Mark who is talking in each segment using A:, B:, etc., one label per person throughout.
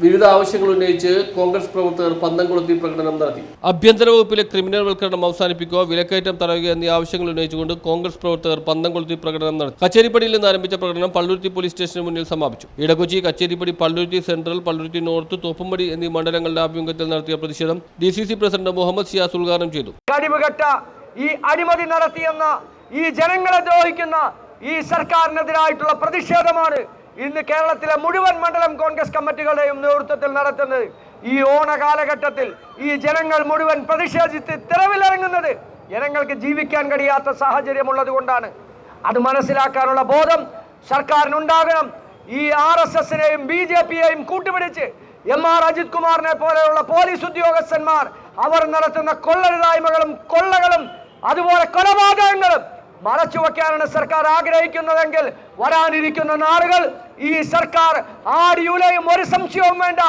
A: വിവിധ ആവശ്യങ്ങൾ ഉന്നയിച്ച് കോൺഗ്രസ് പ്രവർത്തകർ പന്തംകുളത്തിൽ പ്രകടനം നടത്തി. ആഭ്യന്തര വകുപ്പിലെ ക്രിമിനൽ വൽക്കരണം അവസാനിപ്പിക്കുക വിലക്കയറ്റം തടയുക എന്നീ ആവശ്യങ്ങൾ ഉന്നയിച്ചുകൊണ്ട് കോൺഗ്രസ് പ്രവർത്തകർ പന്തംകുളത്തിൽ പ്രകടനം നടത്തി. കച്ചേരിപ്പടിയിൽ നിന്ന് ആരംഭിച്ച പ്രകടനം പള്ളുരുത്തി പോലീസ് സ്റ്റേഷന് മുന്നിൽ സമാപിച്ചു. ഇടകൊച്ചി കച്ചേരിപ്പടി പള്ളുരുത്തി സെൻട്രൽ പള്ളുരുത്തി നോർത്ത് തോപ്പുംപടി എന്നീ മണ്ഡലങ്ങളുടെ ആഭിമുഖ്യത്തിൽ നടത്തിയ പ്രതിഷേധം D C C president Muhammad Shiyas ഉദ്ഘാടനം ചെയ്തു.
B: ഈ അഴിമതി നടത്തിയെന്ന ഈ ജനങ്ങളെ ദ്രോഹിക്കുന്ന ഈ സർക്കാരിനെതിരായിട്ടുള്ള പ്രതിഷേധമാണ് ഇന്ന് കേരളത്തിലെ മുഴുവൻ മണ്ഡലം കോൺഗ്രസ് കമ്മിറ്റികളുടെയും നേതൃത്വത്തിൽ നടത്തുന്നത് ഈ ഓണ കാലഘട്ടത്തിൽ ഈ ജനങ്ങൾ മുഴുവൻ പ്രതിഷേധിച്ച് തിരവിലിറങ്ങുന്നത് ജനങ്ങൾക്ക് ജീവിക്കാൻ കഴിയാത്ത സാഹചര്യമുള്ളത് കൊണ്ടാണ് അത് മനസ്സിലാക്കാനുള്ള ബോധം സർക്കാരിനുണ്ടാകണം. ഈ ആർ എസ് എസിനെയും ബി ജെ പിയെയും കൂട്ടുപിടിച്ച് എം ആർ അജിത് കുമാറിനെ പോലെയുള്ള പോലീസ് ഉദ്യോഗസ്ഥന്മാർ അവർ നടത്തുന്ന കൊള്ളരുതായ്മകളും കൊള്ളകളും അതുപോലെ കൊലപാതകങ്ങളും മറച്ചു വയ്ക്കാനാണ് സർക്കാർ ആഗ്രഹിക്കുന്നതെങ്കിൽ വരാനിരിക്കുന്ന നാളുകൾ ഈ സർക്കാർ ആടിയുലയും ഒരു സംശയവും വേണ്ട.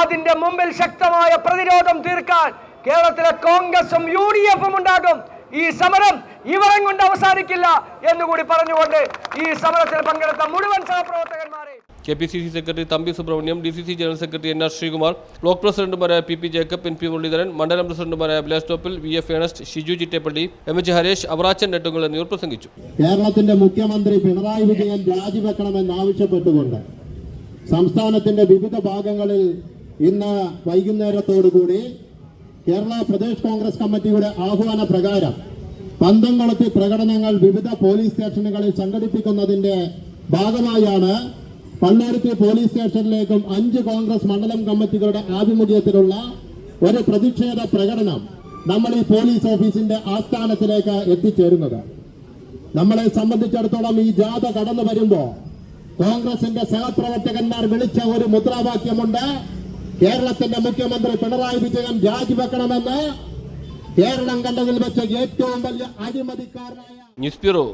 B: അതിന്റെ മുമ്പിൽ ശക്തമായ പ്രതിരോധം തീർക്കാൻ കേരളത്തിലെ കോൺഗ്രസും യു ഡി എഫും ഉണ്ടാകും. ഈ സമരം ഇവരെ കൊണ്ട് അവസാനിക്കില്ല എന്നുകൂടി പറഞ്ഞുകൊണ്ട് ഈ സമരത്തിൽ പങ്കെടുത്ത മുഴുവൻ സഹപ്രവർത്തകന്മാരെ
A: K P C C secretary Thampi Subrahmanyam D C C general secretary N R Sreekumar block പ്രസിഡന്റുമാരായ P P Jacob N P Muraleedharan മണ്ഡലം പ്രസിഡന്റുമാരായ Bilas Thoppil V F Ernest Shiju Chittepally M H Haresh Avarachan Nettungal എന്നിവർ പ്രസംഗിച്ചു.
C: കേരളത്തിന്റെ മുഖ്യമന്ത്രി പിണറായി വിജയൻ രാജിവെക്കണമെന്നാവശ്യപ്പെട്ടുകൊണ്ട് സംസ്ഥാനത്തിന്റെ വിവിധ ഭാഗങ്ങളിൽ ഇന്ന് വൈകുന്നേരത്തോടുകൂടി കേരള പ്രദേശ് കോൺഗ്രസ് കമ്മിറ്റിയുടെ ആഹ്വാന പ്രകാരം പന്തംകുളത്തി പ്രകടനങ്ങൾ വിവിധ പോലീസ് സ്റ്റേഷനുകളിൽ സംഘടിപ്പിക്കുന്നതിന്റെ ഭാഗമായാണ് പള്ളാരുത്തി പോലീസ് സ്റ്റേഷനിലേക്കും അഞ്ച് കോൺഗ്രസ് മണ്ഡലം കമ്മിറ്റികളുടെ ആഭിമുഖ്യത്തിലുള്ള ഒരു പ്രതിഷേധ പ്രകടനം നമ്മൾ ഈ പോലീസ് ഓഫീസിന്റെ ആസ്ഥാനത്തിലേക്ക് എത്തിച്ചേരുന്നത്. നമ്മളെ സംബന്ധിച്ചിടത്തോളം ഈ ജാഥ കടന്നു വരുമ്പോ കോൺഗ്രസിന്റെ സഹപ്രവർത്തകന്മാർ വിളിച്ച ഒരു മുദ്രാവാക്യമുണ്ട്. കേരളത്തിന്റെ മുഖ്യമന്ത്രി പിണറായി വിജയൻ രാജിവെക്കണമെന്ന് കേരളം കണ്ടതിൽ വെച്ച ഏറ്റവും വലിയ അഴിമതിക്കാരനായ
A: ന്യൂസ് ബ്യൂറോ